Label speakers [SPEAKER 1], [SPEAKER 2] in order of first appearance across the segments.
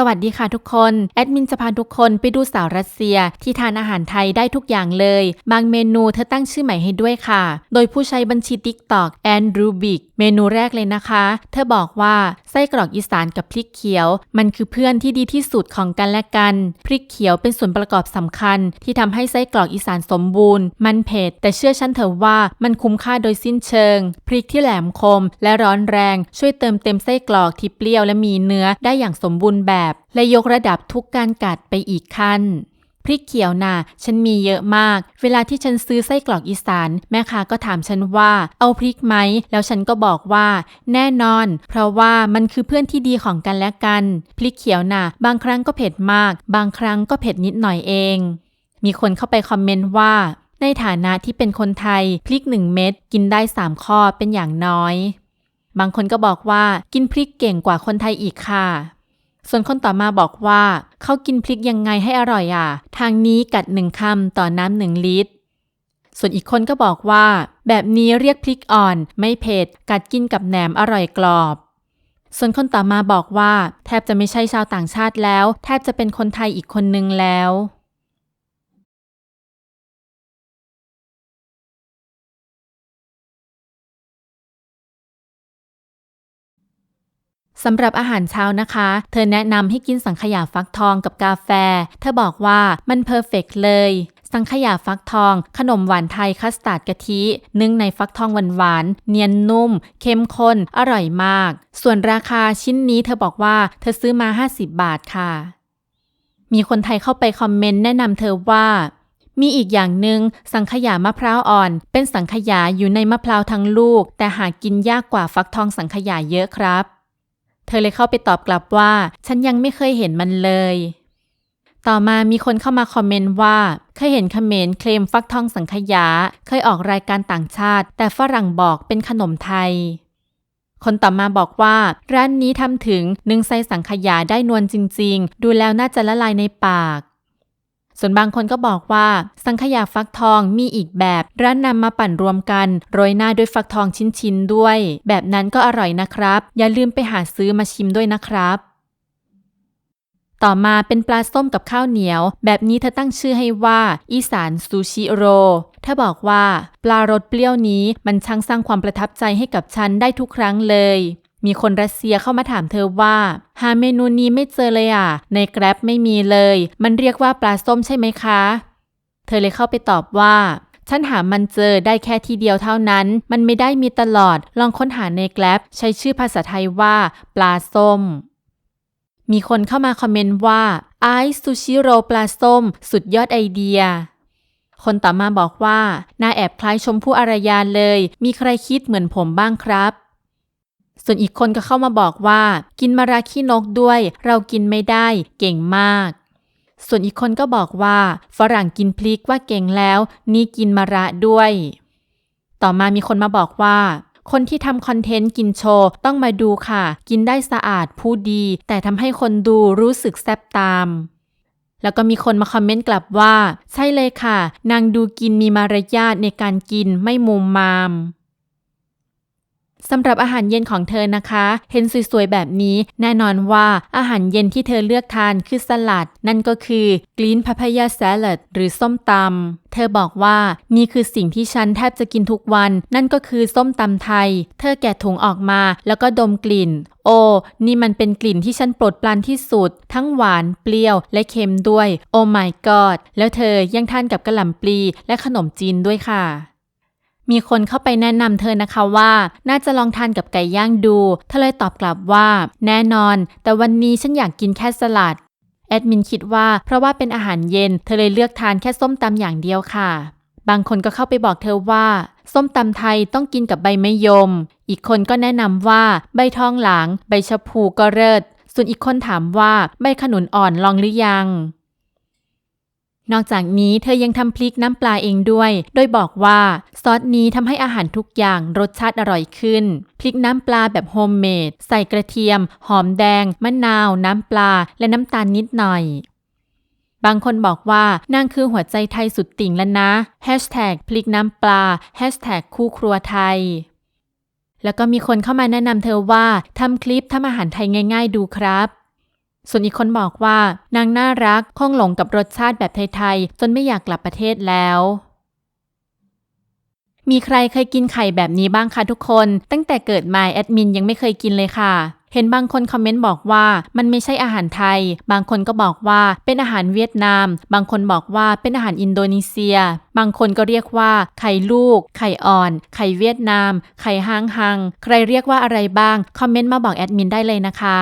[SPEAKER 1] สวัสดีค่ะทุกคน แอดมินจะพาทุกคนไปดูสาวรัสเซียที่ทานอาหารไทยได้ทุกอย่างเลย บางเมนูเธอตั้งชื่อใหม่ให้ด้วยค่ะ โดยผู้ใช้บัญชี TikTok แอนดรูบิกเมนูแรกเลยนะคะ เธอบอกว่าไส้กรอกอีสานกับพริกเขียว มันคือเพื่อนที่ดีที่สุดของกันและกัน พริกเขียวเป็นส่วนประกอบสำคัญ ที่ทำให้ไส้กรอกอีสานสมบูรณ์ มันเผ็ดแต่เชื่อฉันเถอะว่ามันคุ้มค่าโดยสิ้นเชิง พริกที่แหลมคม และร้อนแรง ช่วยเติมเต็มไส้กรอกที่เปรี้ยวและมีเนื้อได้อย่างสมบูรณ์แบบและยกระดับทุกการกัดไปอีกขั้น พริกเขียวน่ะฉันมีเยอะมาก เวลาที่ฉันซื้อไส้กรอกอีสาน แม่ค้าก็ถามฉันว่า เอาพริกไหม แล้วฉันก็บอกว่า แน่นอน เพราะว่ามันคือเพื่อนที่ดีของกันและกัน พริกเขียวน่ะ บางครั้งก็เผ็ดมาก บางครั้งก็เผ็ดนิดหน่อยเอง มีคนเข้าไปคอมเมนต์ว่าในฐานะที่เป็นคนไทย พริกหนึ่งเม็ดกินได้สามข้อเป็นอย่างน้อย บางคนก็บอกว่ากินพริกเก่งกว่าคนไทยอีกค่ะ ส่วนคนต่อมาบอกว่าเขากินพริกยังไงให้อร่อยอะ ทางนี้กัดหนึ่งคำต่อน้ำหนึ่งลิตร ส่วนอีกคนก็บอกว่า แบบนี้เรียกพริกอ่อน ไม่เผ็ด กัดกินกับแหนมอร่อยกรอบ ส่วนคนต่อมาบอกว่า แทบจะไม่ใช่ชาวต่างชาติแล้ว แทบจะเป็นคนไทยอีกคนนึงแล้ว สำหรับอาหารเช้านะคะ เธอแนะนำให้กินสังขยาฟักทองกับกาแฟ เธอบอกว่ามันเพอร์เฟกเลย สังขยาฟักทอง ขนมหวานไทยคัสตาร์ดกะทิ นึ่งในฟักทองหวานๆ เนียนนุ่ม เข้มข้น อร่อยมาก ส่วนราคาชิ้นนี้เธอบอกว่าเธอซื้อมา 50 บาทค่ะ มีคนไทยเข้าไปคอมเมนต์แนะนำเธอว่ามีอีกอย่างหนึ่งสังขยามะพร้าวอ่อน เป็นสังขยาอยู่ในมะพร้าวทั้งลูก แต่หากินยากกว่าฟักทองสังขยาเยอะครับ เธอเลยเข้าไปตอบกลับว่า ฉันยังไม่เคยเห็นมันเลย ต่อมามีคนเข้ามาคอมเมนต์ว่า เคยเห็นเขมรเคลมฟักทองสังขยา เคยออกรายการต่างชาติ แต่ฝรั่งบอกเป็นขนมไทย คนต่อมาบอกว่า ร้านนี้ทำถึงนึ่งไส้สังขยาได้นวลจริง ๆ ดูแล้วน่าจะละลายในปาก ส่วนบางคนก็บอกว่า สังขยาฟักทองมีอีกแบบร้านนำมาปั่นรวมกัน โรยหน้าด้วยฟักทองชิ้นๆด้วย แบบนั้นก็อร่อยนะครับ อย่าลืมไปหาซื้อมาชิมด้วยนะครับต่อมาเป็นปลาส้มกับข้าวเหนียว แบบนี้เธอตั้งชื่อให้ว่าอีสานซูชิโร เธอบอกว่า ปลารสเปรี้ยวนี้มันช่างสร้างความประทับใจให้กับฉันได้ทุกครั้งเลย มีคนรัสเซียเข้ามาถามเธอว่า หาเมนูนี้ไม่เจอเลยอะ ในแกร็บไม่มีเลย มันเรียกว่าปลาส้มใช่ไหมคะ เธอเลยเข้าไปตอบว่า ฉันหามันเจอได้แค่ทีเดียวเท่านั้น มันไม่ได้มีตลอด ลองค้นหาในแกร็บใช้ชื่อภาษาไทยว่า ปลาส้ม มีคนเข้ามาคอมเมนต์ว่าไอซ์ซูชิโรปลาส้ม สุดยอดไอเดียคนต่อมาบอกว่าน่าแอบคล้ายชมพู่อารยาเลย มีใครคิดเหมือนผมบ้างครับ ส่วนอีกคนก็เข้ามาบอกว่า กินมาราขี้นกด้วย เรากินไม่ได้ เก่งมาก ส่วนอีกคนก็บอกว่า ฝรั่งกินพริกว่าเก่งแล้ว นี่กินมะระด้วย ต่อมามีคนมาบอกว่า คนที่ทำคอนเทนต์กินโชว์ต้องมาดูค่ะ กินได้สะอาดผู้ดี แต่ทำให้คนดูรู้สึกแซบตามแล้วก็มีคนมาคอมเมนต์กลับว่า ใช่เลยค่ะ นางดูกินมีมารยาทในการกินไม่มุมมาม สำหรับอาหารเย็นของเธอนะคะ เห็นสวยๆแบบนี้ แน่นอนว่าอาหารเย็นที่เธอเลือกทานคือสลัด นั่นก็คือกรีนพ a พยา s ซลัดหรือส้มตำเธอบอกว่านี่คือสิ่งที่ฉันแทบจะกินทุกวัน นั่นก็คือส้มตำไทย เธอแกะถุงออกมาแล้วก็ดมกลิ่น โอ้ นี่มันเป็นกลิ่นที่ฉันโปรดปรานที่สุด ทั้งหวาน เปรี้ยว และเค็มด้วย โอ้ my god แล้วเธอยังทานกับกระหล่ำปลีและขนมจีนด้วยค่ะ มีคนเข้าไปแนะนำเธอนะคะว่า น่าจะลองทานกับไก่ย่างดู เธอเลยตอบกลับว่า แน่นอน แต่วันนี้ฉันอยากกินแค่สลัด แอดมินคิดว่าเพราะว่าเป็นอาหารเย็น เธอเลยเลือกทานแค่ส้มตำอย่างเดียวค่ะ บางคนก็เข้าไปบอกเธอว่า ส้มตำไทยต้องกินกับใบมะยม อีกคนก็แนะนำว่า ใบทองหลาง ใบชะพูก็เลิศส่วนอีกคนถามว่า ใบขนุนอ่อนลองหรือยัง นอกจากนี้เธอยังทำพริกน้ำปลาเองด้วย โดยบอกว่าซอสนี้ทำให้อาหารทุกอย่างรสชาติอร่อยขึ้น พริกน้ำปลาแบบโฮมเมดใส่กระเทียม หอมแดง มะนาว น้ำปลา และน้ำตาลนิดหน่อย บางคนบอกว่านางคือหัวใจไทยสุดติ่งแล้วนะ Hashtag พริกน้ำปลา Hashtag คู่ครัวไทยแล้วก็มีคนเข้ามาแนะนำเธอว่าทำคลิปทำอาหารไทยง่าย ๆ ดูครับ ส่วนอีกคนบอกว่านางน่ารักคงหลงกับรสชาติแบบไทยๆ จนไม่อยากกลับประเทศแล้วมีใครเคยกินไข่แบบนี้บ้างคะทุกคน ตั้งแต่เกิดมาแอดมินยังไม่เคยกินเลยค่ะ เห็นบางคนคอมเมนต์บอกว่ามันไม่ใช่อาหารไทย บางคนก็บอกว่าเป็นอาหารเวียดนาม บางคนบอกว่าเป็นอาหารอินโดนีเซีย บางคนก็เรียกว่าไข่ลูก ไข่อ่อน ไข่เวียดนาม ไข่ห้างหัง ใครเรียกว่าอะไรบ้าง คอมเมนต์มาบอกแอดมินได้เลยนะคะ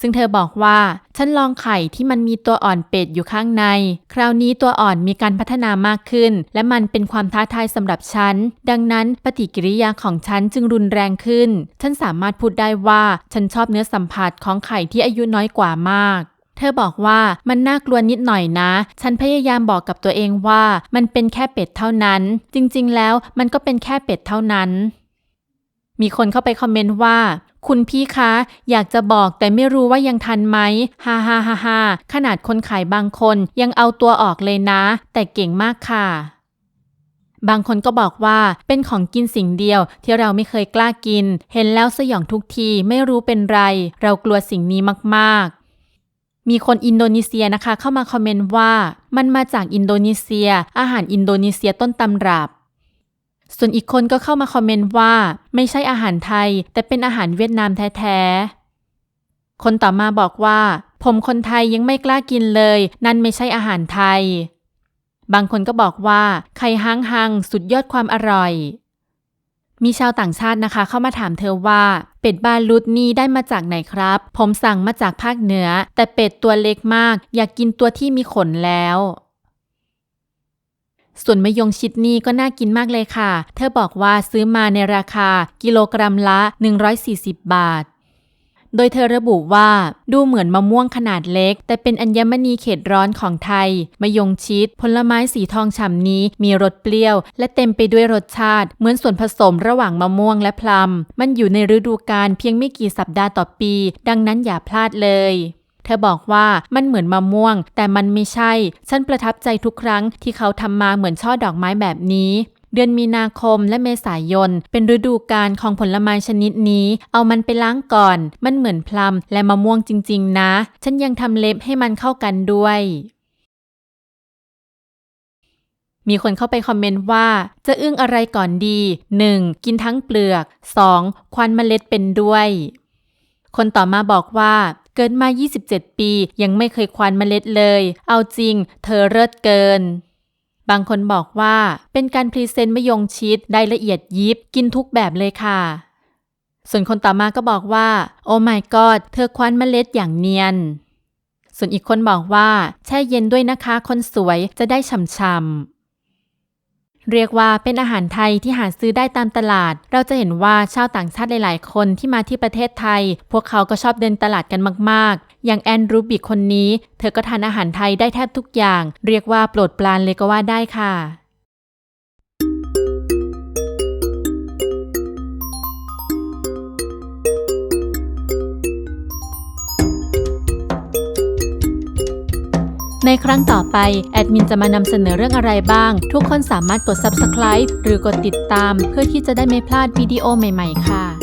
[SPEAKER 1] ซึ่งเธอบอกว่า ฉันลองไข่ที่มันมีตัวอ่อนเป็ดอยู่ข้างใน คราวนี้ตัวอ่อนมีการพัฒนามากขึ้น และมันเป็นความท้าทายสำหรับฉัน ดังนั้นปฏิกิริยาของฉันจึงรุนแรงขึ้น ฉันสามารถพูดได้ว่าฉันชอบเนื้อสัมผัสของไข่ที่อายุน้อยกว่ามากเธอบอกว่ามันน่ากลัวนิดหน่อยนะ ฉันพยายามบอกกับตัวเองว่ามันเป็นแค่เป็ดเท่านั้น จริงๆ แล้วมันก็เป็นแค่เป็ดเท่านั้น มีคนเข้าไปคอมเมนต์ว่า คุณพี่คะ อยากจะบอกแต่ไม่รู้ว่ายังทันไหมฮ่าฮ่าฮ่าฮ่าขนาดคนขายบางคนยังเอาตัวออกเลยนะ แต่เก่งมากค่ะบางคนก็บอกว่าเป็นของกินสิ่งเดียวที่เราไม่เคยกล้ากิน เห็นแล้วสยองทุกทีไม่รู้เป็นไร เรากลัวสิ่งนี้มากๆ มีคนอินโดนีเซียนะคะ เข้ามาคอมเมนต์ว่า มันมาจากอินโดนีเซีย อาหารอินโดนีเซียต้นตำรับ ส่วนอีกคนก็เข้ามาคอมเมนต์ว่า ไม่ใช่อาหารไทย แต่เป็นอาหารเวียดนามแท้ๆ คนต่อมาบอกว่า ผมคนไทยยังไม่กล้ากินเลย นั่นไม่ใช่อาหารไทย บางคนก็บอกว่าไข่หางหังสุดยอดความอร่อย มีชาวต่างชาตินะคะ เข้ามาถามเธอว่า เป็ดบาลูดนี่ได้มาจากไหนครับ ผมสั่งมาจากภาคเหนือ แต่เป็ดตัวเล็กมาก อยากกินตัวที่มีขนแล้ว ส่วนมะยงชิดนี่ก็น่ากินมากเลยค่ะ เธอบอกว่าซื้อมาในราคากิโลกรัมละ 140 บาท โดยเธอระบุว่าดูเหมือนมะม่วงขนาดเล็ก แต่เป็นอัญมณีเขตร้อนของไทยมะยงชิด ผลไม้สีทองฉ่ำนี้มีรสเปรี้ยว และเต็มไปด้วยรสชาติ เหมือนส่วนผสมระหว่างมะม่วงและพลัมมันอยู่ในฤดูกาลเพียงไม่กี่สัปดาห์ต่อปี ดังนั้นอย่าพลาดเลย เธอบอกว่ามันเหมือนมะม่วง แต่มันไม่ใช่ ฉันประทับใจทุกครั้งที่เขาทำมาเหมือนช่อดอกไม้แบบนี้เดือนมีนาคมและเมษายน เป็นฤดูกาลของผลไม้ชนิดนี้ เอามันไปล้างก่อน มันเหมือนพลัมและมะม่วงจริง ๆ นะ ฉันยังทำเล็บให้มันเข้ากันด้วย มีคนเข้าไปคอมเมนต์ว่า จะอึ้งอะไรก่อนดี 1. กินทั้งเปลือก 2. ควันเมล็ดเป็นด้วย คนต่อมาบอกว่า เกิดมา 27 ปี ยังไม่เคยควานเมล็ดเลย เอาจริง เธอเลิศเกิน บางคนบอกว่าเป็นการพรีเซนต์มะยงชิดได้ละเอียดยิบ กินทุกแบบเลยค่ะ ส่วนคนต่อมาก็บอกว่า โอ้ my god เธอคว้านเมล็ดอย่างเนียน ส่วนอีกคนบอกว่า แช่เย็นด้วยนะคะ คนสวยจะได้ฉ่ำๆ เรียกว่าเป็นอาหารไทยที่หาซื้อได้ตามตลาด เราจะเห็นว่าชาวต่างชาติหลาย ๆ คนที่มาที่ประเทศไทย พวกเขาก็ชอบเดินตลาดกันมาก ๆ อย่างแอนรูบิกคนนี้ เธอก็ทานอาหารไทยได้แทบทุกอย่าง เรียกว่าโปรดปรานเลยก็ว่าได้ค่ะ ในครั้งต่อไป แอดมินจะมานำเสนอเรื่องอะไรบ้าง ทุกคนสามารถกด subscribe หรือกดติดตาม เพื่อที่จะได้ไม่พลาดวิดีโอใหม่ ๆ ค่ะ